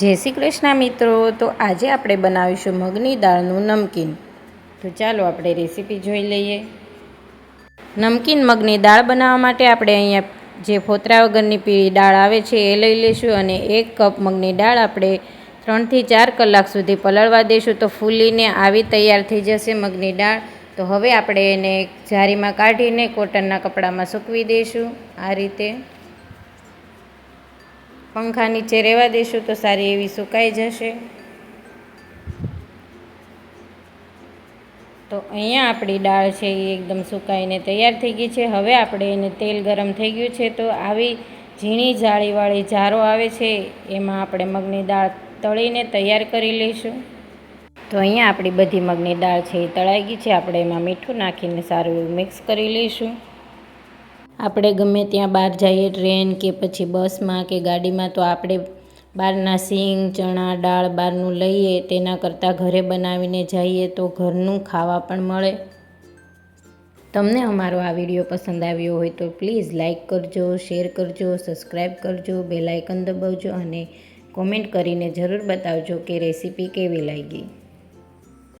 જય શ્રી કૃષ્ણ મિત્રો. તો આજે આપણે બનાવીશું મગની દાળનું નમકીન. તો ચાલો આપણે રેસીપી જોઈ લઈએ. નમકીન મગની દાળ બનાવવા માટે આપણે અહીંયા જે ફોતરા વગરની પીળી દાળ આવે છે એ લઈ લઈશું અને એક કપ મગની દાળ આપણે ત્રણથી ચાર કલાક સુધી પલળવા દઈશું. તો ફૂલીને આવી તૈયાર થઈ જશે મગની દાળ. તો હવે આપણે એને જારીમાં કાઢીને કોટનના કપડામાં સૂકવી દઈશું આ રીતે. પંખા નીચે રહેવા દઈશું તો સારી એવી સુકાઈ જશે. તો અહીંયા આપણી દાળ છે એ એકદમ સુકાઈને તૈયાર થઈ ગઈ છે. હવે આપણે એને તેલ ગરમ થઈ ગયું છે તો આવી ઝીણી જાળીવાળી જારો આવે છે એમાં આપણે મગની દાળ તળીને તૈયાર કરી લઈશું. તો અહીંયા આપણી બધી મગની દાળ છે એ તળાઈ ગઈ છે. આપણે એમાં મીઠું નાખીને સારું એવું મિક્સ કરી લઈશું. આપણે ગમે ત્યાં બહાર જઈએ ટ્રેન કે પછી બસમાં કે ગાડીમાં, તો આપણે બહારના સિંગ, ચણા, દાળ બહારનું લઈએ, તેના કરતાં ઘરે બનાવીને જઈએ તો ઘરનું ખાવા પણ મળે. તમને અમારો આ વીડિયો પસંદ આવ્યો હોય તો પ્લીઝ લાઇક કરજો, શેર કરજો, સબસ્ક્રાઈબ કરજો બેલાઇકન દબાવજો અને કોમેન્ટ કરીને જરૂર બતાવજો કે રેસીપી કેવી લાગી.